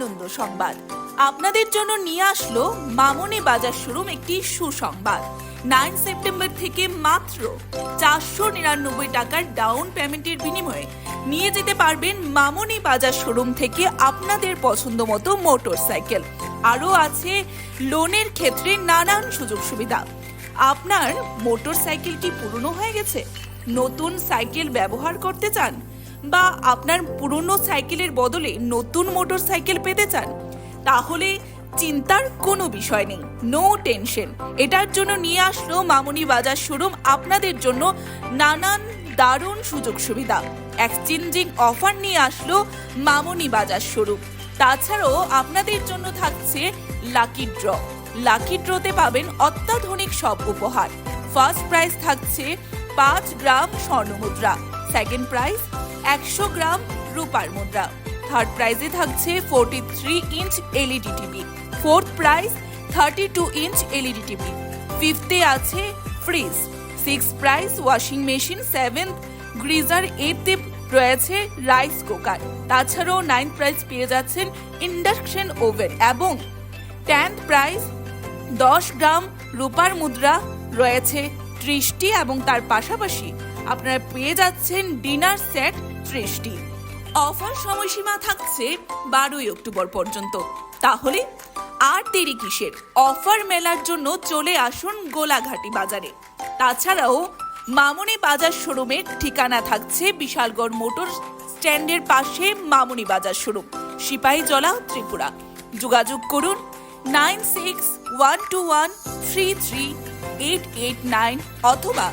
আনন্দ সংবাদ। আপনাদের জন্য নিয়ে আসলো মামনি বাজার শোরুম একটি সুসংবাদ। নাইন সেপ্টেম্বর থেকে মাত্র চারশো নিরানব্বই টাকার ডাউন পেমেন্টের বিনিময়ে নিয়ে যেতে পারবেন মামনি বাজার শোরুম থেকে আপনাদের পছন্দ মতো মোটর সাইকেল আরও আছে লোনের ক্ষেত্রে নানান সুযোগ সুবিধা। আপনার মোটর সাইকেল কি পুরনো হয়ে গেছে? নতুন সাইকেল ব্যবহার করতে চান? বা আপনার পুরনো সাইকেলের বদলে নতুন মোটর সাইকেল পেতে চান, তাহলে চিন্তার কোনো বিষয় নেই নো টেনশন এটার জন্য নিয়ে আসলো মামুনি বাজার শোরুম আপনাদের জন্য নানান দারুণ সুযোগ সুবিধা। এক্সচেঞ্জিং অফার নিয়ে আসলো মামুনি বাজার শোরুম। তাছাড়াও আপনাদের জন্য থাকছে লাকি ড্র লাকি ড্রতে পাবেন অত্যাধুনিক সব উপহার। ফার্স্ট প্রাইজ থাকছে পাঁচ গ্রাম স্বর্ণমুদ্রা। সেকেন্ড প্রাইজ একশো গ্রাম রূপার মুদ্রা। থার্ড প্রাইজে থাকছে forty three inch LED TV fourth prize thirty two inch LED TV ফিফথে আছে fridge six prize washing machine seventh geyser এইটে রয়েছে রাইস কুকার তাছাড়াও নাইন প্রাইজ পেয়ে যাচ্ছেন ইন্ডাকশন ওভেন এবং টেন্থ প্রাইজ দশ গ্রাম রূপার মুদ্রা রয়েছে ত্রিশটি এবং তার পাশাপাশি আপনারা পেয়ে যাচ্ছেন ডিনার সেট ত্রিশটি। অফার সময়সীমা থাকছে বারোই অক্টোবর পর্যন্ত। তাহলে আর দেরি কিসের? অফার মেলার জন্য চলে আসুন গোলাঘাটি বাজারে। তাছাড়াও মামুনি বাজার শোরুমের ঠিকানা থাকছে বিশালগড় মোটর স্ট্যান্ডের পাশে মামুনি বাজার শোরুম, সিপাহীজলা, ত্রিপুরা। যোগাযোগ করুন nine six one two one three three eight eight nine অথবা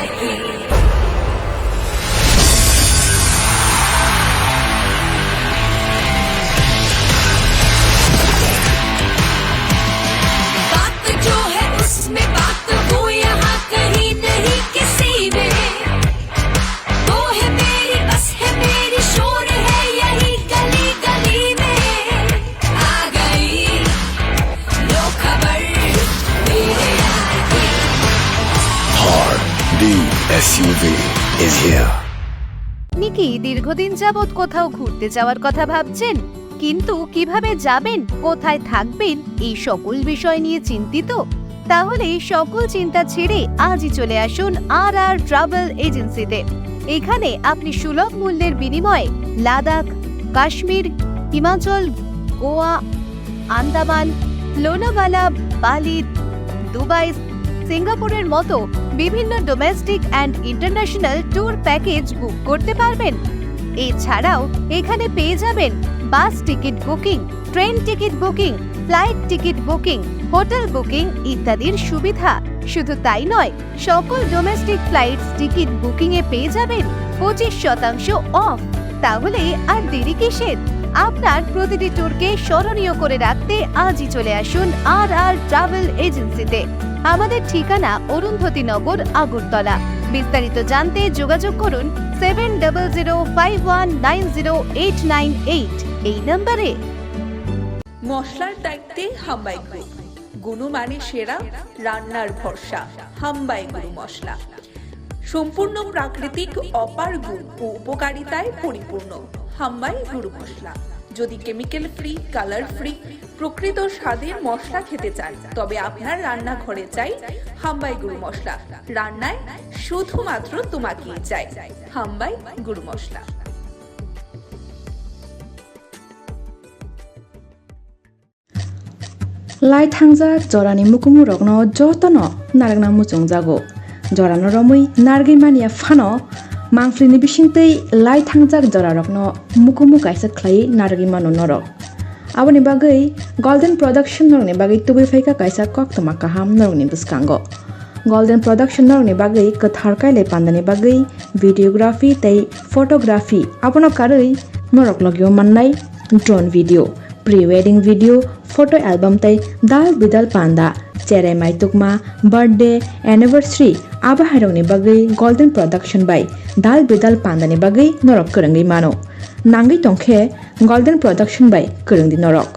দীর্ঘদিন যাবৎ কোথাও ঘুরতে যাওয়ার কথা ভাবছেন, কিন্তু কীভাবে যাবেন, কোথায় থাকবেন, এই সকল বিষয় নিয়ে চিন্তিত? তাহলে সকল চিন্তা ছেড়ে আজই চলে আসুন আর আর ট্রাভেল এজেন্সিতে। এখানে আপনি সুলভ মূল্যের বিনিময়ে লাদাখ, কাশ্মীর, হিমাচল, গোয়া, আন্দামান, লোনাভালা, বালি, দুবাই, সিঙ্গাপুরের মতো বিভিন্ন domestic and international tour package book করতে পারবেন। এছাড়াও এখানে পেয়ে যাবেন bus ticket booking, train ticket booking, flight ticket booking, hotel booking ইত্যাদির সুবিধা। শুধু তাই নয়, সকল ডোমেস্টিক ফ্লাইটস টিকিট বুকিং এ পেয়ে যাবেন পঁচিশ শতাংশ অফ। তাহলে আর দেরি কিসের? আপনার প্রতিটি ট্যুরকে স্মরণীয় করে রাখতে আজই চলে আসুন আর আর ট্রাভেল এজেন্সিতে। আমাদের ঠিকানা অরুন্ধতী নগর, আগরতলা। বিস্তারিত জানতে যোগাযোগ করুন seven double zero five one nine zero eight nine eight এই নম্বরে। মশলার দায়িত্বে হাম্বাই গ্রুপ গুণমানে সেরা, রান্নার ভরসা, হাম্বাই গুরু মশলা। সম্পূর্ণ প্রাকৃতিক, অপার গুণ ও উপকারিতায় পরিপূর্ণ, হাম্বাই গুরু মশলা। যদি কেমিক্যাল ফ্রি কালার ফ্রি প্রকৃত স্বাদের মশলা খেতে চান, তবে আপনার রান্না চাই হাম্বাই গুরু মশলা। রান্নায় শুধুমাত্র তোমাকে চাই, হাম্বাই গুরু মশলা। লাই থাংজা জরানি মুকুমু রগ্ন নারগনা মুচং জাগো। জরানো রমই নারগে মানিয়া ফানো mangflini bisingtei lai thangjak jora rokno mukumu kaisa khlai nargi mano norok aboni bagui golden production norni bagui tubui phaika kaisa koktoma kaham norni buskango golden production norni bagui kathar kaile pandani bagui videography tei photography abono karui norok logio mannai drone video pre wedding video photo album তাই দাল বিদাল পান্দা চেরাই মাইতুকমা birthday anniversary abaharokni bagui golden production by dal bedal pandani bagui norok korongui mano nangui tongkhe golden production by korongdi norok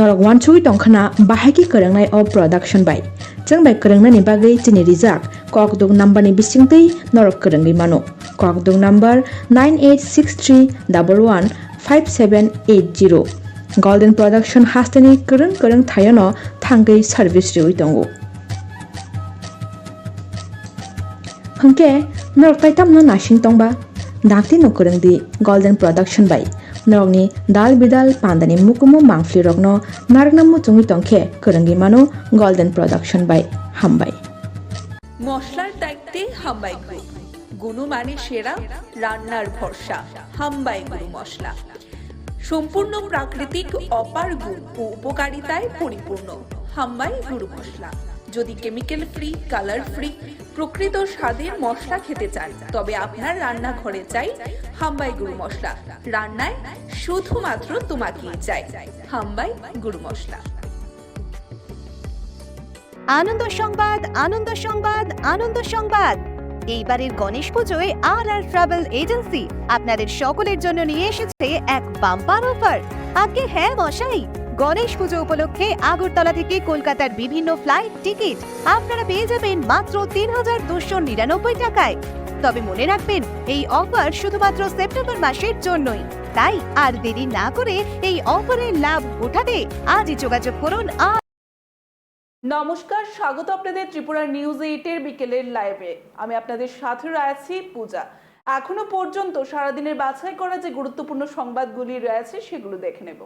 norok wansugui tongkhana bahagi korongnai o production by जों bai korongnani bagui chini rijak kokduk number ni bisingtui norok korongui mano kokduk number 9863115780 golden production hasteni korong korong thayono thangui service riwi tongo hingke norok taitamno nasing tongba dakti no korongdi golden production by norokni dal bidal pandani mukumu mangfli rokno nargnamu chungi tongkhe korongi mano golden production by hambai মশলার দায়িত্বে হাম্বাই group গুণমানের সেরা রান্নার ভরসা হাম্বাই গুরু মশলা সম্পূর্ণ প্রাকৃতিক অপার গুণ ও উপকারিতায় পরিপূর্ণ হাম্বাই গুরু মশলা যদি কেমিক্যাল ফ্রি কালার ফ্রি প্রকৃত স্বাদের মশলা খেতে চান, তবে আপনার রান্নাঘরে চাই হাম্বাই গুরু মশলা। রান্নায় শুধুমাত্র তোমাকেই চাই, হাম্বাই গুরু মশলা। আনন্দ সংবাদ আনন্দ সংবাদ আনন্দ সংবাদ। এইবারের গণেশ পুজোয় আর আর ট্রাভেল এজেন্সি আপনাদের সকলের জন্য নিয়ে এসেছে এক বাম্পার অফার। আজকে হ্যাঁ মশাই। গণেশ পুজো উপলক্ষে আগরতলা থেকে কলকাতার বিভিন্ন ফ্লাইট, টিকিট। আপনারা পেয়ে যাবেন মাত্র তিন হাজার দুশো নিরানব্বই টাকায়। তবে মনে রাখবেন, এই অফার শুধুমাত্র সেপ্টেম্বর মাসের জন্যই। তাই আর দেরি না করে এই অফারের লাভ উঠাতে আজই যোগাযোগ করুন আর নমস্কার, স্বাগত আপনাদের ত্রিপুরা নিউজ এইটের বিকেলের লাইভে। আমি আপনাদের সাথে রয়েছি পূজা। এখনও পর্যন্ত সারাদিনের বাছাই করা যে গুরুত্বপূর্ণ সংবাদগুলি রয়েছে, সেগুলো দেখে নেব।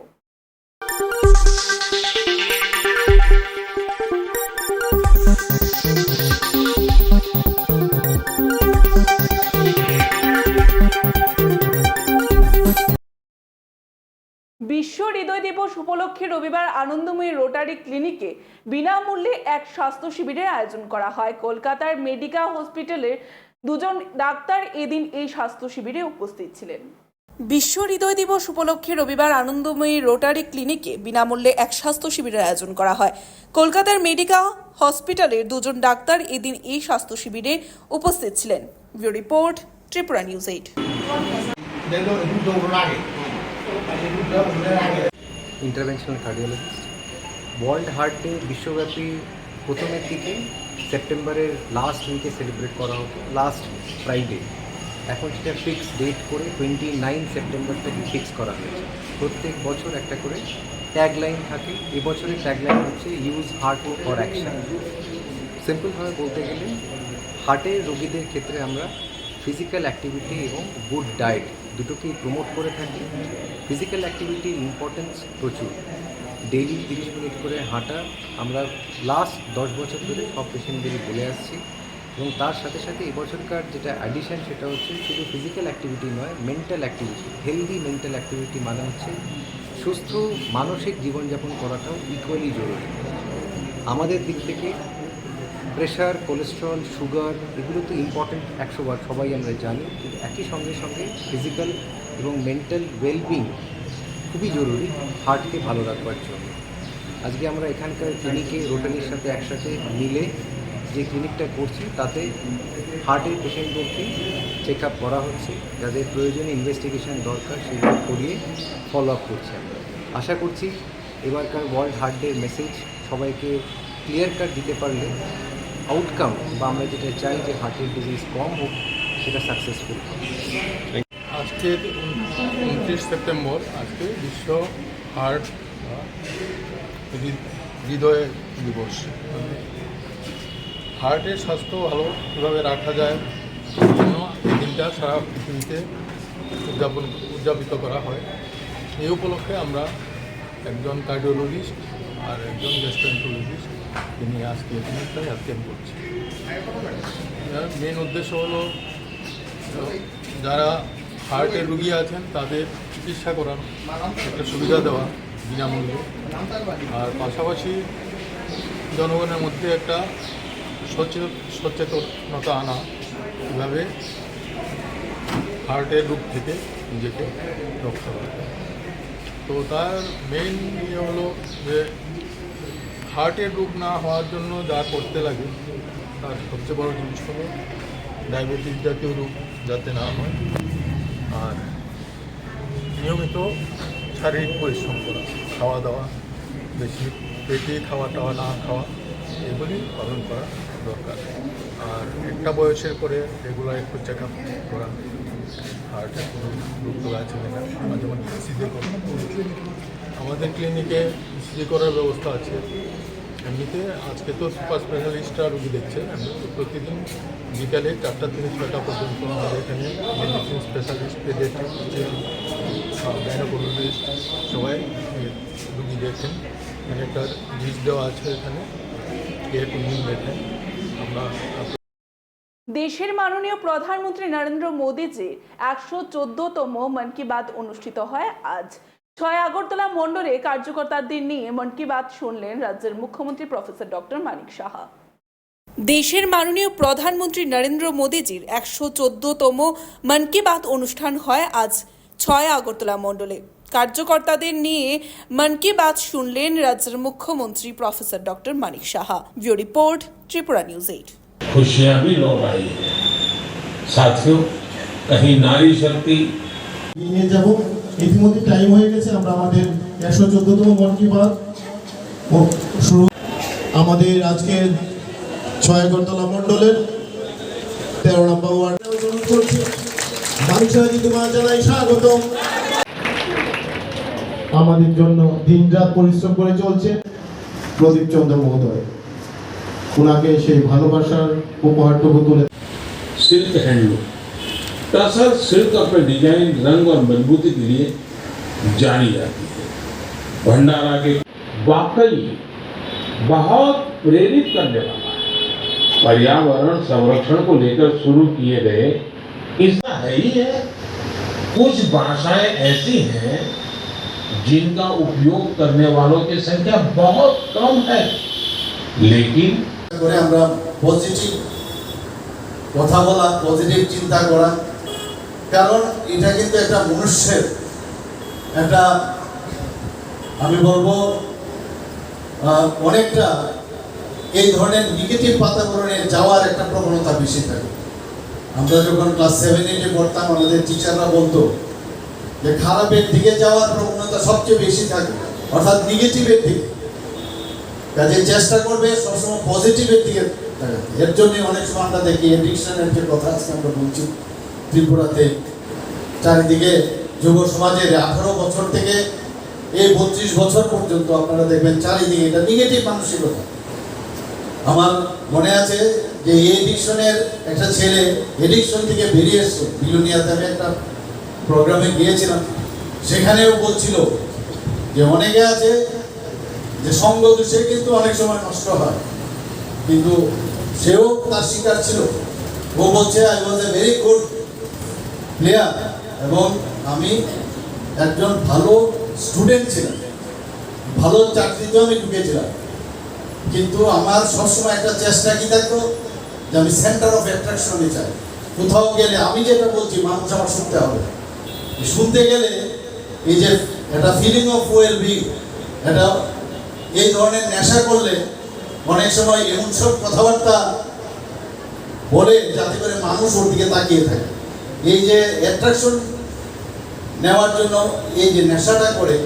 বিশ্ব হৃদয় দিবস উপলক্ষে রবিবার আনন্দময়ী রোটারি ক্লিনিকে বিনামূল্যে এক স্বাস্থ্য শিবিরের আয়োজন করা হয়। কলকাতার মেডিকা হসপিটালের দুজন ডাক্তার এদিন এই স্বাস্থ্য শিবিরে উপস্থিত ছিলেন। বিশ্ব হৃদয় দিবস উপলক্ষে রবিবার আনন্দময়ী রোটারি ক্লিনিকে বিনামূল্যে এক স্বাস্থ্য শিবিরের আয়োজন করা হয়। কলকাতার মেডিকা হসপিটালের দুজন ডাক্তার এদিন এই স্বাস্থ্য শিবিরে উপস্থিত ছিলেন। Bureau report, Tripura news eight. Interventional cardiologist world heart day বিশ্বব্যাপী প্রথমের দিকে সেপ্টেম্বরের লাস্ট উইকে সেলিব্রেট করা হতো লাস্ট ফ্রাইডে এখন সেটা ফিক্স ডেট করে টোয়েন্টি নাইন সেপ্টেম্বর থেকে ফিক্স করা হয়েছে। প্রত্যেক বছর একটা করে ট্যাগলাইন থাকে। এবছরের ট্যাগলাইন হচ্ছে ইউজ হার্ট ফর অ্যাকশন সিম্পলভাবে বলতে গেলে হার্টের রোগীদের ক্ষেত্রে আমরা ফিজিক্যাল অ্যাক্টিভিটি এবং গুড ডায়েট দুটোকেই প্রমোট করে থাকি। ফিজিক্যাল অ্যাক্টিভিটির ইম্পর্টেন্স প্রচুর। ডেইলি তিরিশ মিনিট করে হাঁটা, আমরা লাস্ট দশ বছর ধরে সব পেশেন্টদেরই বলে আসছি। এবং তার সাথে সাথে এবছরকার যেটা অ্যাডিশন সেটা হচ্ছে শুধু ফিজিক্যাল অ্যাক্টিভিটি নয় mental activity healthy mental activity মানে হচ্ছে সুস্থ মানসিক জীবনযাপন করাটাও ইকুয়ালি জরুরি। আমাদের দিক থেকে প্রেশার কোলেস্ট্রল সুগার এগুলো তো ইম্পর্টেন্ট একশো বার সবাই আমরা জানি, কিন্তু একই সঙ্গে সঙ্গে ফিজিক্যাল এবং মেন্টাল ওয়েলবিং খুবই জরুরি হার্টকে ভালো রাখবার জন্য। আজকে আমরা এখানকার ক্লিনিকে রোটারির সাথে একসাথে মিলে যে ক্লিনিকটা করছি, তাতে হার্টের পেশেন্টদেরকে চেক আপ করা হচ্ছে। যাদের প্রয়োজনে ইনভেস্টিগেশন দরকার, সেগুলো করিয়ে ফলো আপ করছি আমরা। আশা করছি এবারকার ওয়ার্ল্ড হার্ট ডে মেসেজ সবাইকে ক্লিয়ার কাট দিতে পারলে আউটকাম বা আমরা যেটা চাই যে হার্টের ডিজিজ কম হোক, সেটা সাকসেসফুল আজকে উনত্রিশ সেপ্টেম্বর, আজকে বিশ্ব হার্ট হৃদয় দিবস। হার্টের স্বাস্থ্য ভালো কীভাবে রাখা যায় জন্য দিনটা সারা পৃথিবীতে উদযাপন, উদযাপিত করা হয়। এই উপলক্ষে আমরা একজন কার্ডিওলজিস্ট আর একজন গ্যাস্ট্রেন্টোলজিস্ট তিনি আজকে এখানে একটা করছি। মেন উদ্দেশ্য হলো, যারা হার্টের রুগী আছেন তাদের চিকিৎসা করার একটা সুবিধা দেওয়া বিনামূল্যে। আর পাশাপাশি জনগণের মধ্যে একটা সচেতনতা আনা কীভাবে হার্টের রোগ থেকে নিজেকে রক্ষা করা তো তার মেইন ইয়ে হলো যে হার্টের রোগ না হওয়ার জন্য যা করতে লাগে, তার সবচেয়ে বড় জিনিস হলো ডায়াবেটিস জাতীয় রোগ যাতে না হয়। আর নিয়মিত শারীরিক পরিশ্রম করা, খাওয়া দাওয়া, বেশি পেটে খাওয়া টাওয়া না খাওয়া, এগুলি পালন করা দরকার। আর একটা বয়সের পরে রেগুলার একটু চেক আপ করা হার্টের কোনো রোগ আছে কিনা, মাঝে মাঝে ইসিজি আমাদের ক্লিনিকে ইসিজি করার ব্যবস্থা আছে। এমনিতে আজকে তো সুপার স্পেশালিস্টরা রুগী দেখছে প্রতিদিন বিকালে চারটা থেকে ছয়টা পর্যন্ত আমাদের এখানে মেডিসিন স্পেশালিস্ট গাইনোকোলজিস্ট সবাই রুগী দেখেন। এখানে একটা লিস্ট দেওয়া আছে এখানে কে কোন দিন দেখেন। আমরা দেশের মাননীয় প্রধানমন্ত্রী নরেন্দ্র মোদীজির একশো চোদ্দতম মন কি বাত অনুষ্ঠিত হয় আজ। ছয় আগরতলা মণ্ডলে কার্যকর্তাদের নিয়ে মন কি বাত শুনলেন রাজ্যের মুখ্যমন্ত্রী প্রফেসর ডক্টর মানিক সাহা। দেশের মাননীয় প্রধানমন্ত্রী নরেন্দ্র মোদীজির একশো চোদ্দতম মন কি বাত অনুষ্ঠান হয় আজ ছয় আগরতলা মণ্ডলে। কার্যকর্তাদের নিয়ে মন কি বাত শুনলেন রাজ্যের মুখ্যমন্ত্রী professor doctor Manik Saha VO report Tripura news eight खुशियां भी लौट आई है साथियों कहीं नारी शक्ति নিয়ে যাব ইতিমধ্যে টাইম হয়ে গেছে আমরা আমাদের একশো চোদ্দতম মন কি বাত ও শুরু আমাদের আজকের ছয় আগরতলা মণ্ডলের তেরো নম্বর ওয়ার্ডে অনুরোধ করছি মানুষ তোমার জানাই স্বাগতম আমাদের জন্য দিনরাত পরিশ্রম করে চলছে প্রদীপ চন্দ্র মহোদয় ওনাকে সেই ভালোবাসার উপহারটুকু তুলে सिल्क हैंडलूम टसर सिल्क अपने डिजाइन रंग और मजबूती के लिए जानी जाती है भंडारा के वाकई बहुत प्रेरित करने वाला है पर्यावरण संरक्षण को लेकर शुरू किए गए इसका है ही है कुछ भाषाएं ऐसी हैं जिनका उपयोग करने वालों की संख्या बहुत कम है लेकिन করে আমরা পজিটিভ কথা বলা পজিটিভ চিন্তা করা কারণ এটা কিন্তু একটা মনুষ্যের একটা আমি বলবো আহ, অনেকটা এই ধরনের নেগেটিভ বাতাবরণে যাওয়ার একটা প্রবণতা বেশি থাকে আমরা যখন ক্লাস সেভেন এইটে পড়তাম আমাদের টিচাররা বলতো যে খারাপের দিকে যাওয়ার প্রবণতা সবচেয়ে বেশি থাকে, অর্থাৎ নেগেটিভের দিকে। কাজে চেষ্টা করবে সবসময় পজিটিভের দিকে। এর জন্য অনেক সময় আমরা দেখি এডিকশনের যে কথা আজকে আমরা বলছি, ত্রিপুরাতে চারিদিকে যুব সমাজের আঠারো বছর থেকে এই বত্রিশ বছর পর্যন্ত আপনারা দেখবেন চারিদিকে এটা নেগেটিভ মানসিকতা। আমার মনে আছে যে এই এডিকশনের একটা ছেলে এডিকশন থেকে বেরিয়ে এসছে। বিলুনিয়াতে আমি একটা প্রোগ্রামে গিয়েছিলাম, সেখানেও বলছিল যে অনেকে আছে যে সঙ্গ দোষে কিন্তু অনেক সময় নষ্ট হয়, কিন্তু সেও তার শিকার ছিল। ও বলছে I was a very good player এবং আমি একজন ভালো স্টুডেন্ট ছিলাম। ভালো চাকরিতেও আমি ঢুকেছিলাম। কিন্তু আমার সবসময় একটা চেষ্টা কি থাকতো যে আমি সেন্টার অফ অ্যাট্রাকশনে চাই কোথাও গেলে আমি যেটা বলছি, মানুষ আমার শুনতে হবে। শুনতে গেলে এই যে একটা ফিলিং অফ ওয়েল বিং এটা এই ধরনের নেশা করলে অনেক সময় এমন সব কথাবার্তা বলে যাতে করে মানুষ ওর দিকে তাকিয়ে থাকে। এই যে অ্যাট্রাকশন নেওয়ার জন্য এই যে নেশাটা করে,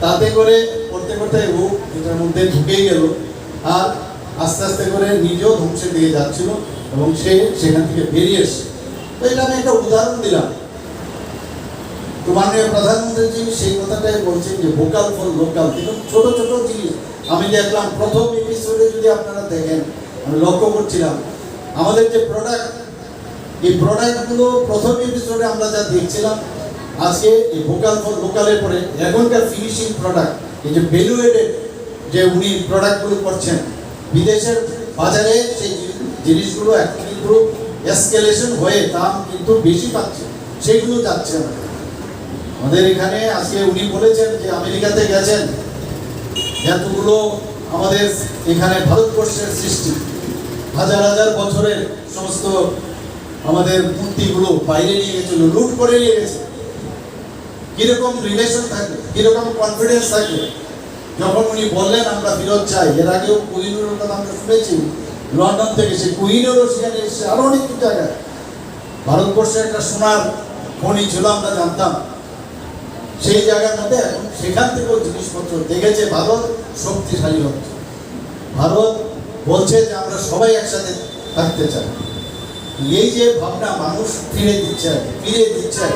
তাতে করে করতে করতে ও এটার মধ্যে ঢুকেই গেল আর আস্তে আস্তে করে নিজেও ধ্বংসের দিকে যাচ্ছিল এবং সে সেখান থেকে বেরিয়ে এসছে তো এটা আমি একটা উদাহরণ দিলাম। তো মাননীয় প্রধানমন্ত্রীজি সেই কথাটাই বলছেন যে ভোকাল ফর লোকাল কিন্তু ছোট ছোট জিনিস। আমি দেখলাম প্রথম এপিসোডে যদি আপনারা দেখেন, আমি লক্ষ্য করছিলাম, আমাদের যে প্রোডাক্ট এই প্রোডাক্টগুলো প্রথম এপিসোডে আমরা যা দেখছিলাম, আজকে এই ভোকাল ফর লোকালের পরে এখনকার ফিনিশিং প্রোডাক্ট এই যে ভ্যালুয়েটেড যে উনি প্রোডাক্টগুলো করছেন, বিদেশের বাজারে সেই জিনিসগুলো এখন কিন্তু এসকেলেশন হয়ে দাম কিন্তু বেশি পাচ্ছে, সেগুলো যাচ্ছে আমাদের আমাদের এখানে আজকে উনি বলেছেন যে আমেরিকাতে গেছেন। এতগুলো আমাদের এখানে ভারতবর্ষের সৃষ্টি। হাজার হাজার বছরের সমস্ত আমাদের মূর্তিগুলো বাইরে নিয়ে গেছিল, লুট করে নিয়ে গেছে। কীরকম রিলেশন থাকবে, কীরকম কনফিডেন্স থাকবে? যখন উনি বললেন, আমরা ফেরত চাই। এর আগেও কোহিনুরের কথা আমরা শুনেছি। লন্ডন থেকে সে কুইনেরও সেখানে এসেছে আরও অনেক জায়গায় ভারতবর্ষে একটা সোনার খনি ছিল, আমরা জানতাম। সেই মধ্যে এখন সেখান থেকেও জিনিসপত্র দেখেছে ভারত শক্তিশালী হচ্ছে। ভারত বলছে যে আমরা সবাই একসাথে থাকতে চাই। এই যে ভাবনা মানুষ ফিরে দিচ্ছে ফিরে দিচ্ছে।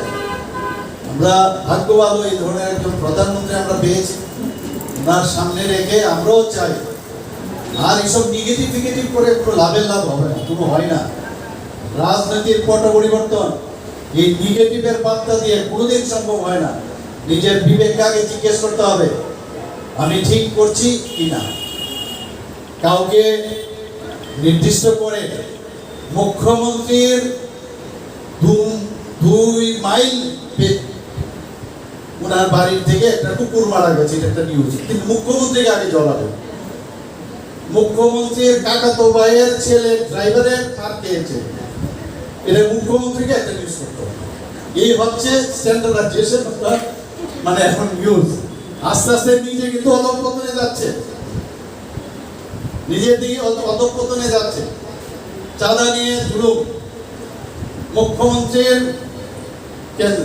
আমরা ভাগ্য ভালো এই ধরনের একজন প্রধানমন্ত্রী আমরা পেয়েছি। ওনার সামনে রেখে আমরাও চাই। আর এসব নেগেটিভ ফিগেটিভ করে কোনো লাভের লাভ হবে না, কোনো হয় না। রাজনীতির পট পরিবর্তন, এই নেগেটিভের বার্তা দিয়ে কোনোদিন সম্ভব হয় না। নিজের বিবেককে আগে জিজ্ঞেস করতে হবে, আমি ঠিক করছি কি না কাউকে নির্দিষ্ট করে মুখ্যমন্ত্রীর দুই মাইল ওনার বাড়ির থেকে একটা কুকুর মারা গেছে, এটা একটা নিউজ কিন্তু মুখ্যমন্ত্রীকে আগে জ্বলাবে। মুখ্যমন্ত্রীর কাকাতো ভাইয়ের ছেলে ড্রাইভারের কার খেয়েছে। এটা মুখ্যমন্ত্রীকে একটা নিউজ করতে হবে। এই হচ্ছে স্ট্যান্ডার্ডাইজেশন মানে এখন নিউজ আস্তে আস্তে নিজে কিন্তু অধঃপতনে যাচ্ছে। নিজের দিকে অধ- অধঃপতনে যাচ্ছে। চাঁদা নিয়ে জুলুম মুখ্যমন্ত্রীর কেন্দ্রে।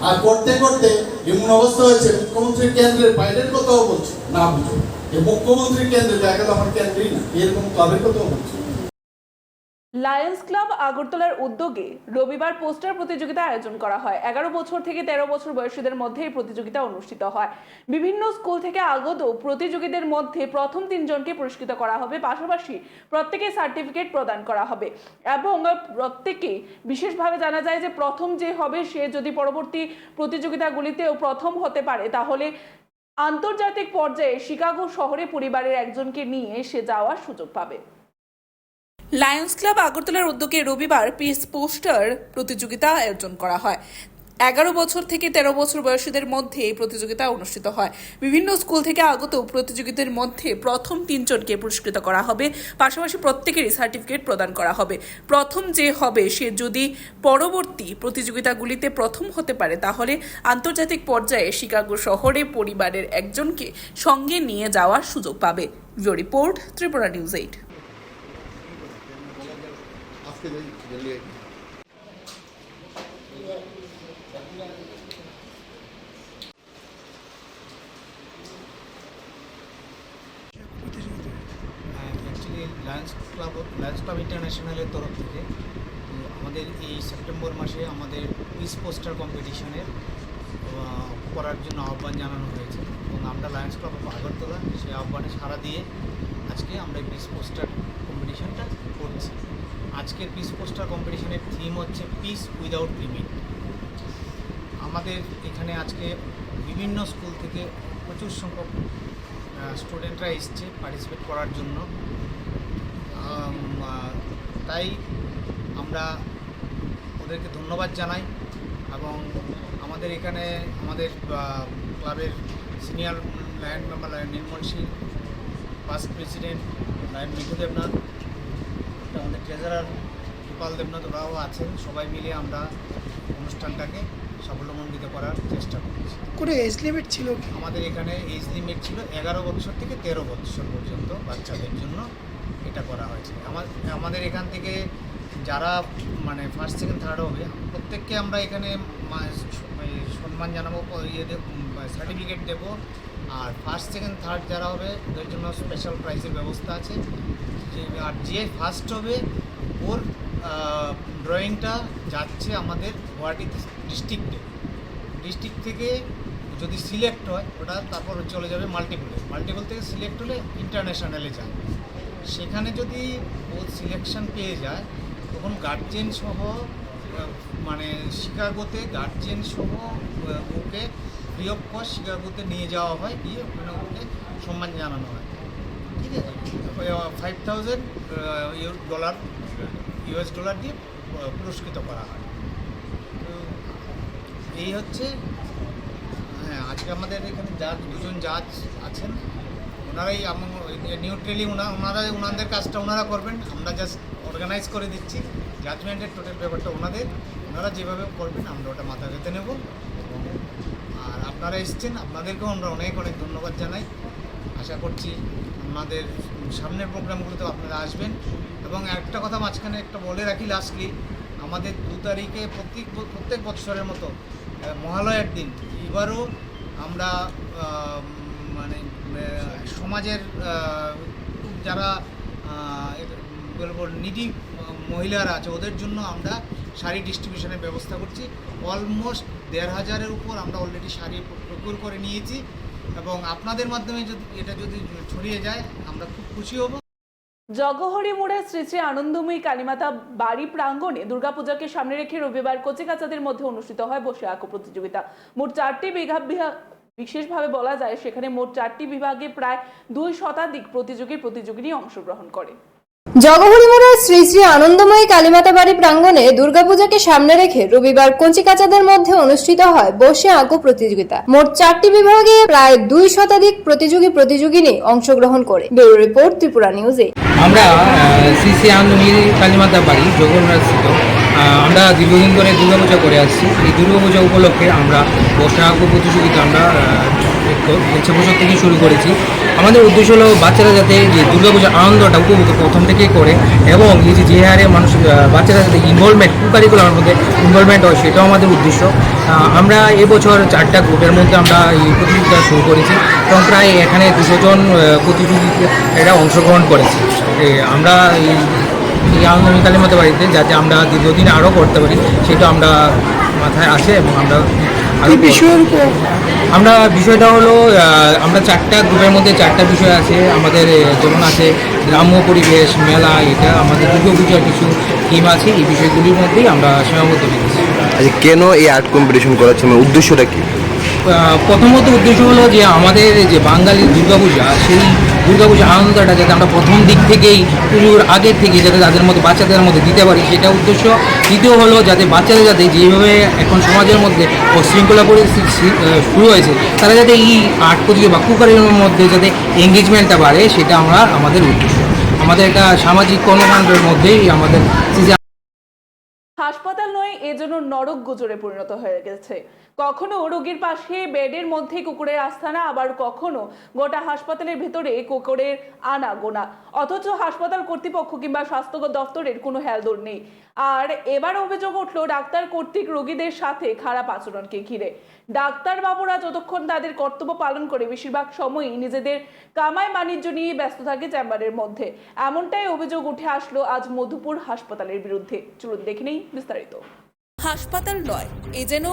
আর করতে করতে এমন অবস্থা হয়েছে, মুখ্যমন্ত্রীর কেন্দ্রের বাইরের কথাও বলছে। না বুঝো। মুখ্যমন্ত্রীর কেন্দ্রে দেখা আমার কেন্দ্রেই না, এরকম ক্লাবের কথাও বলছে। লায়ন্স ক্লাব আগরতলার উদ্যোগে রবিবার পোস্টার প্রতিযোগিতা আয়োজন করা হয়। এগারো বছর থেকে তেরো বছর বয়সীদের মধ্যে এই প্রতিযোগিতা অনুষ্ঠিত হয়। বিভিন্ন স্কুল থেকে আগত প্রতিযোগীদের মধ্যে প্রথম তিনজনকে পুরস্কৃত করা হবে। পাশাপাশি প্রত্যেকে সার্টিফিকেট প্রদান করা হবে। এবং প্রত্যেকে বিশেষভাবে জানা যায় যে প্রথম যে হবে, সে যদি পরবর্তী প্রতিযোগিতাগুলিতেও প্রথম হতে পারে, তাহলে আন্তর্জাতিক পর্যায়ে শিকাগো শহরে পরিবারের একজনকে নিয়ে সে যাওয়ার সুযোগ পাবে। লায়ন্স ক্লাব আগরতলার উদ্যোগে রবিবার পিস পোস্টার প্রতিযোগিতা আয়োজন করা হয়। এগারো বছর থেকে তেরো বছর বয়সীদের মধ্যে এই প্রতিযোগিতা অনুষ্ঠিত হয়। বিভিন্ন স্কুল থেকে আগত প্রতিযোগীদের মধ্যে প্রথম তিনজনকে পুরস্কৃত করা হবে। পাশাপাশি প্রত্যেকেরই সার্টিফিকেট প্রদান করা হবে। প্রথম যে হবে, সে যদি পরবর্তী প্রতিযোগিতাগুলিতে প্রথম হতে পারে, তাহলে আন্তর্জাতিক পর্যায়ে শিকাগো শহরে পরিবারের একজনকে সঙ্গে নিয়ে যাওয়ার সুযোগ পাবে। Report Tripura news eight. Actually lions club lions club ইন্টারন্যাশনালের তরফ থেকে, তো আমাদের এই সেপ্টেম্বর মাসে আমাদের পিস পোস্টার কম্পিটিশনের করার জন্য আহ্বান জানানো হয়েছে। এবং আমরা লায়ন্স ক্লাব অফ আগরতলা সেই আহ্বানে সাড়া দিয়ে আজকে আমরা এই পিস পোস্টার কম্পিটিশনটা করছি। আজকের পিস পোস্টার কম্পিটিশনের থিম হচ্ছে পিস উইদাউট লিমিট আমাদের এখানে আজকে বিভিন্ন স্কুল থেকে প্রচুর সংখ্যক স্টুডেন্টরা এসছে পার্টিসিপেট করার জন্য। তাই আমরা ওদেরকে ধন্যবাদ জানাই এবং আমাদের এখানে আমাদের ক্লাবের senior lion member lion Nirmal Singh past president lion Mithu Debnath আমাদের ট্রেজারার গোপাল দেবনাথ ওরাও আছেন। সবাই মিলে আমরা অনুষ্ঠানটাকে সাফল্যমণ্ডিত করার চেষ্টা করেছি। কোনো এজ লিমিট ছিল কি? আমাদের এখানে এজ লিমিট ছিল এগারো বছর থেকে তেরো বছর পর্যন্ত বাচ্চাদের জন্য এটা করা হয়েছে। আমার আমাদের এখান থেকে যারা মানে ফার্স্ট সেকেন্ড থার্ড হবে প্রত্যেককে আমরা এখানে মা- সম্মান জানাব ইয়ে সার্টিফিকেট দেবো। আর ফার্স্ট সেকেন্ড থার্ড যারা হবে, ওদের জন্য স্পেশাল প্রাইজের ব্যবস্থা আছে। আর যে ফার্স্ট হবে, ওর ড্রয়িংটা যাচ্ছে আমাদের গুয়াহাটি ডিস্ট্রিক্টে ডিস্ট্রিক্ট থেকে যদি সিলেক্ট হয়, ওটা তারপর চলে যাবে মাল্টিপলে মাল্টিপল থেকে সিলেক্ট হলে ইন্টারন্যাশনালে যায়। সেখানে যদি ও সিলেকশন পেয়ে যায়, তখন গার্জেন সহ মানে শিকাগোতে গার্জেন সহ ওকে কস্ট শিকাগোতে নিয়ে যাওয়া হয় গিয়ে ওখানে ওকে সম্মান জানানো হয়। ঠিক আছে? Five thousand dollar US dollar দিয়ে পুরস্কৃত করা হয়। এই হচ্ছে হ্যাঁ আজকে আমাদের এখানে জাজ, দুজন জাজ আছেন। ওনারাই নিউট্রেলি ওনারাই ওনাদের কাজটা ওনারা করবেন। আমরা জাস্ট অর্গানাইজ করে দিচ্ছি। জাজমেন্টের টোটাল ব্যাপারটা ওনাদের। ওনারা যেভাবে করবেন, আমরা ওটা মাথা পেতে নেব। আপনারা এসছেন, আপনাদেরকেও আমরা অনেক অনেক ধন্যবাদ জানাই। আশা করছি আমাদের সামনের প্রোগ্রামগুলোতেও আপনারা আসবেন। এবং একটা কথা মাঝখানে একটা বলে রাখি লাস্টলি আমাদের দু তারিখে প্রত্যেক প্রত্যেক বছরের মতো মহালয়ার দিন। এবারও আমরা মানে সমাজের যারা বলব, নিডি, মহিলারা আছে, ওদের জন্য আমরা শাড়ি ডিস্ট্রিবিউশনের ব্যবস্থা করছি। অলমোস্ট দেড় হাজারের উপর আমরা অলরেডি শাড়ি প্রকিউর করে নিয়েছি। এবং আপনাদের মাধ্যমে যদি এটা যদি ছড়িয়ে যায়, আমরা খুব খুশি হব। জগহরি মোড়ে শ্রী শ্রী আনন্দময়ী কালীমাতা বাড়ি প্রাঙ্গণে দুর্গাপূজাকে সামনে রেখে রবিবার কচিকাচাদের মধ্যে অনুষ্ঠিত হয় বসে আঁকো প্রতিযোগিতা। মোট চারটি বিঘা বিশেষভাবে বলা যায়, সেখানে মোট চারটি বিভাগে প্রায় দুই শতাধিক প্রতিযোগী প্রতিযোগিনী অংশগ্রহণ করে। জগহরিমোড়ার শ্রী শ্রী আনন্দময়ী কালীমাতা বাড়ি প্রাঙ্গণে দুর্গাপূজাকে সামনে রেখে রবিবার কঞ্চিকাচাদের মধ্যে অনুষ্ঠিত হয় বসে আঁকো প্রতিযোগিতা। মোট চারটি বিভাগে প্রায় দুই শতাধিক প্রতিযোগী প্রতিযোগিনী অংশগ্রহণ করে। Bureau report, Tripura news. আমরা শ্রী শ্রী আনন্দময়ী কালীমাতা বাড়ি জগন্নাথ আমরা দীর্ঘদিন ধরে দুর্গাপূজা করে আসছি। এই দুর্গাপূজা উপলক্ষে আমরা বসে আঁকো প্রতিযোগিতা, আমরা হচ্ছে বছর থেকে শুরু করেছি। আমাদের উদ্দেশ্য হলো বাচ্চারা যাতে যে দুর্গাপূজার আনন্দটা উপভোগ প্রথম থেকেই করে, এবং এই যে হারে মানুষ বাচ্চারা যাতে ইনভলভমেন্ট কারিকুলার মধ্যে ইনভলভমেন্ট হয়, সেটাও আমাদের উদ্দেশ্য। আমরা এবছর চারটা গ্রুপের মধ্যে আমরা এই প্রতিযোগিতা শুরু করেছি, এবং প্রায় এখানে দুশো জন এরা অংশগ্রহণ করেছে। আমরা এই কালী মতো বাড়িতে যাতে আমরা দীর্ঘদিন আরও করতে পারি, সেটা আমরা মাথায় আসে, এবং আমরা আরও উপর। আমরা বিষয়টা হলো আমরা চারটা গ্রুপের মধ্যে চারটা বিষয় আছে আমাদের যেমন আছে গ্রাম্য পরিবেশ মেলা এটা আমাদের দুর্গা পূজার কিছু থিম আছে এই বিষয়গুলির মধ্যেই আমরা সীমাবদ্ধ রেখেছি আচ্ছা কেন এই আর্ট কম্পিটিশন করার মানে উদ্দেশ্যটা কি? প্রথমত উদ্দেশ্য হলো যে আমাদের যে বাঙালির দুর্গাপূজা, সেই দুর্গাপূজা আনন্দটা যাতে আমরা প্রথম দিক থেকেই পুজোর আগের থেকে যাতে তাদের মধ্যে, বাচ্চাদের মধ্যে দিতে পারি, সেটা উদ্দেশ্য। দ্বিতীয় হলো যাতে বাচ্চারা যাতে যেভাবে এখন সমাজের মধ্যে শৃঙ্খলা পরিস্থিতি শুরু হয়েছে, তারা যাতে এই আর্ট প্রতিযোগিতা বা কুকারের মধ্যে যাতে এঙ্গেজমেন্টটা বাড়ে, সেটা আমরা, আমাদের উদ্দেশ্য। আমাদের একটা সামাজিক কর্মকাণ্ডের মধ্যেই আমাদের এজন্য নরক গুজরে পরিণত হয়ে গেছে। কখনো রোগীর পাশে বেডের মধ্যে কুকুরের আস্থানা আবার কখনো গোটা হাসপাতালের ভিতরে কুকুরের আনা গোনা অথচ হাসপাতাল কর্তৃপক্ষ কিংবা স্বাস্থ্য দপ্তরের কোনো হেলদোল নেই। আর এবার অভিযোগ উঠল, ডাক্তার কর্তৃক রোগীদের সাথে খারাপ আচরণকে ঘিরে। ডাক্তার বাবুরা যতক্ষণ তাদের কর্তব্য পালন করে, বেশিরভাগ সময়ই নিজেদের কামাই বাণিজ্য নিয়ে ব্যস্ত থাকে চেম্বারের মধ্যে। এমনটাই অভিযোগ উঠে আসলো আজ মধুপুর হাসপাতালের বিরুদ্ধে। চলুন দেখে নেই বিস্তারিত। হাসপাতাল নয় এ যেন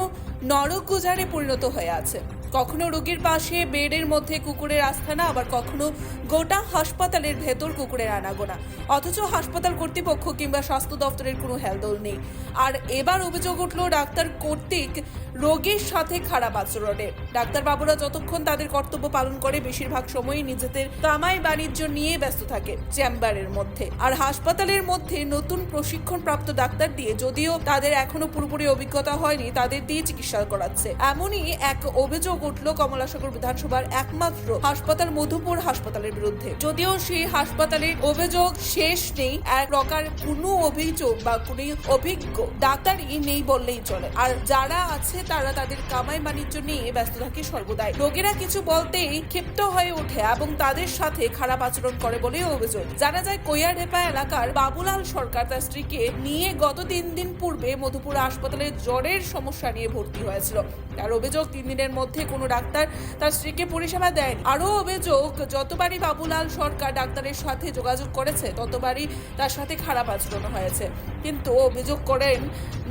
নরক গুজারে পরিণত হয়ে আছে। কখনো রোগীর পাশে বেডের মধ্যে কুকুরের আস্থানা আবার কখনো গোটা হাসপাতালের ভেতর কুকুরের আনাগোনা। অথচ হাসপাতাল কর্তৃপক্ষ কিংবা স্বাস্থ্য দপ্তরের কোনো হেলদোল নেই। আর এবার অভিযোগ উঠল ডাক্তার কর্তৃক রোগীর সাথে খারাপ আচরণে। ডাক্তার বাবুরা যতক্ষণ তাদের কর্তব্য পালন করে, বেশিরভাগ সময়ই নিজেদের কামাই বাণিজ্য নিয়ে ব্যস্ত থাকে চেম্বারের মধ্যে। আর হাসপাতালের মধ্যে নতুন প্রশিক্ষণপ্রাপ্ত ডাক্তার দিয়ে যদিও তাদের এখনও পুরোপুরি অভিজ্ঞতা হয়নি, তাদের দিয়ে চিকিৎসা করাচ্ছে। এমনই এক অভিযোগ উঠল কমলাসাগর বিধানসভার একমাত্র হাসপাতাল মধুপুর হাসপাতালের বিরুদ্ধে। যদিও সেই হাসপাতালের অভিযোগ শেষ নেই, এক প্রকার কোনো অভিযোগ বা কোনো অভিজ্ঞ ডাক্তারই নেই বললেই চলে। আর যারা আছে তারা তাদের কামাই বাণিজ্য নিয়ে ব্যস্ত থাকে সর্বদাই। রোগীরা কিছু বলতেই ক্ষিপ্ত হয়ে ওঠে এবং তাদের সাথে খারাপ আচরণ করে বলেও অভিযোগ। জানা যায় কৈয়ারঢেপা এলাকার বাবুলাল সরকার তার স্ত্রীকে নিয়ে গত তিন দিন পূর্বে মধুপুর হাসপাতালে জ্বরের সমস্যা নিয়ে ভর্তি হয়েছিল। তার অভিযোগ তিন দিনের মধ্যে কোনো ডাক্তার তার স্ত্রীকে পরিষেবা দেয়নি। আরও অভিযোগ, যতবারই বাবুলাল সরকার ডাক্তারের সাথে যোগাযোগ করেছে, ততবারই তার সাথে খারাপ আচরণ হয়েছে। কিন্তু অভিযোগ করেন,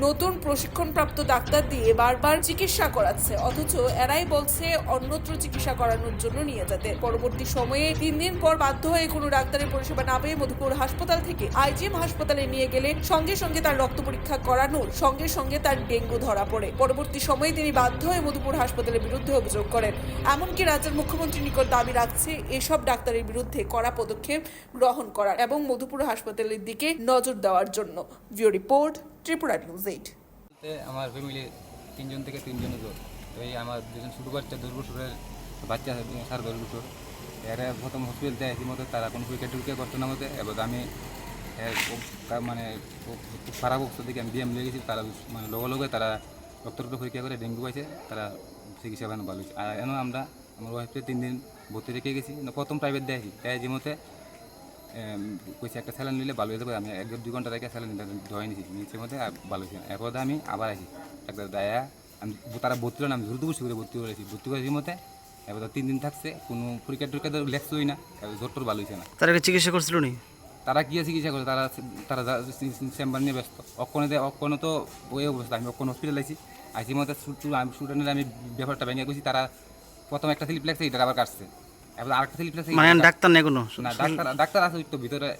নতুন প্রশিক্ষণপ্রাপ্ত ডাক্তার দিয়ে বারবার চিকিৎসা করাচ্ছে, অথচ এরাই বলছে অন্যত্র চিকিৎসা করানোর জন্য নিয়ে যেতে। পরবর্তী সময়ে তিন দিন পর বাধ্য হয়ে কোনো ডাক্তারের পরিষেবা না পেয়ে মধুপুর হাসপাতাল থেকে আইজিএম হাসপাতালে নিয়ে গেলে সঙ্গে সঙ্গে তার রক্ত পরীক্ষা করানোর সঙ্গে সঙ্গে তার ডেঙ্গু ধরা পড়ে। পরবর্তী সময়ে তিনি বাধ্য হয়ে মধুপুর হাসপাতালের বিরুদ্ধে অভিযোগ করেন। এমনকি রাজ্যের মুখ্যমন্ত্রীর নিকট দাবি রাখছে এসব ডাক্তারের বিরুদ্ধে কড়া পদক্ষেপ গ্রহণ করার এবং মধুপুর হাসপাতালের দিকে নজর দেওয়ার জন্য। VO report, Tripura news eight. আমার ফ্যামিলি তিনজন থেকে তিনজন তো এই আমার দুজন ছোটো বাচ্চা দশ বছরের বাচ্চা সাড়ে দশ বছর এরা প্রথম হসপিটালতে আসি মতো তারা কোনো পরীক্ষা টরীক্ষা করতো না মতো এবং আমি মানে খুব খারাপ অবস্থা থেকে আমি বিএম লিয়ে গেছি। তারা মানে লগে লগে তারা রক্ত পরীক্ষা করে, ডেঙ্গু পাইছে। তারা চিকিৎসা পানো ভালো আর এনে আমরা আমার ওয়াইফকে তিন দিন ভর্তি রেখে গেছি। না প্রথম প্রাইভেট দেখি তাই যে মতে কইছে একটা স্যালান নিলে ভালো হয়ে যাবে আমি এক দুই ঘণ্টা রেখে স্যালান ধোয়াই নিয়েছি নিচের মধ্যে ভালো হয়েছে এরপর আমি আবার আসি। ডাক্তার দায়া আমি তারা ভর্তি হলাম আমি দ্রুত বসে করে ভর্তি করেছি ভর্তি করেছি মতে এবার তিন দিন থাকছে কোনো পরীক্ষা টরীক্ষা লেখছই না। জোর টোর ভালো হয়েছে না। তারা চিকিৎসা করছিল নি তারা কি চিকিৎসা করে তারা তারা চেম্বার নিয়ে ব্যস্ত। অক্ষণে দে- অক্ষণে তো ওই অবস্থা। আমি অক্ষণ হসপিটাল আইছি। মতো আমি স্টুডেন্টের আমি ব্যাপারটা ভেঙে গেছি তারা প্রথম একটা স্লিপ লাগছে এটা আবার কাটছে। এবার আরেকটা স্লিপ লাগছে মানে ডাক্তার নেই কোনো? না ডাক্তার ডাক্তার আছে ওই তো ভিতরে।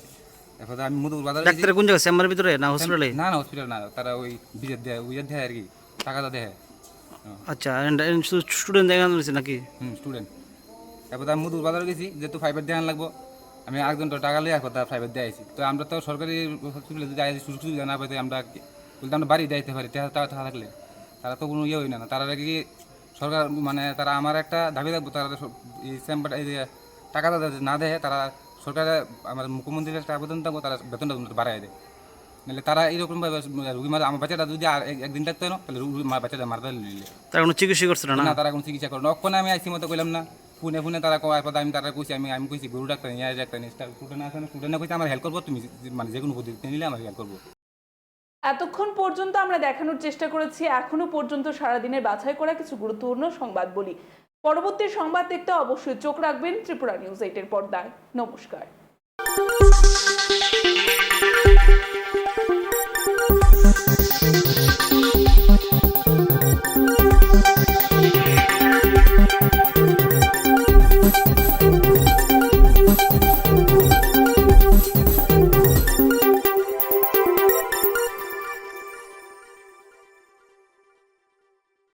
এবার আমি মধুর বাজার ডাক্তার কোন জায়গায়? চেম্বারের ভিতরে না হসপিটালে না না হসপিটাল না তারা ওই বিজের দেয় উইজের দেয় আর কি টাকাটা দেয় আচ্ছা স্টুডেন্ট জায়গা রয়েছে নাকি? হুম স্টুডেন্ট এরপর আমি মধুর বাজার গেছি যেহেতু ফাইভের দেওয়ান লাগবো আমি আরেকজন তো টাকা লিয়ে এখন তার ফাইভের দিয়ে আইছি তো আমরা তো সরকারি হসপিটালে যদি আইসি সুযোগ সুবিধা না পাইতে আমরা বলতে আমরা বাড়ি দিতে পারি টাকা টাকা টাকা থাকলে। তারা তো কোনো ইয়ে হয় না। তারা কি সরকার মানে তারা আমার একটা দাবি রাখব তারা এই চেম্বার এই যে টাকাটা যাতে না দেয় তারা সরকারে আমার মুখ্যমন্ত্রীর একটা আবেদন থাকব তারা বেতনটা বাড়াই দেয়। নাহলে তারা এইরকমভাবে রুগী মারা আমার বাচ্চাটা যদি আর একদিন থাকতো না তাহলে রুগী বাচ্চাটা মারতে নিলে তারা কোনো চিকিৎসা করছে না? না তারা কোনো চিকিৎসা করে না। অক্ষণে আমি আইসি মতো কইলাম না ফোনে ফোনে তারা কয় পর আমি তারা কইছি আমি আমি কইছি গরু ডাক্তার নিয়ে ডাক্তার নিয়ে স্টুডেন্ট আছে না স্টুডেন্ট কইছে আমার হেল্প করব তুমি মানে যে কোনো পদ্ধতি নিলে আমার হেল্প করব। এতক্ষণ পর্যন্ত আমরা দেখানোর চেষ্টা করেছি, এখনও পর্যন্ত সারাদিনের বাছাই করা কিছু গুরুত্বপূর্ণ সংবাদ বলি। পরবর্তী সংবাদ দেখতে অবশ্যই চোখ রাখবেন ত্রিপুরা নিউজ এইটের পর্দায়। নমস্কার।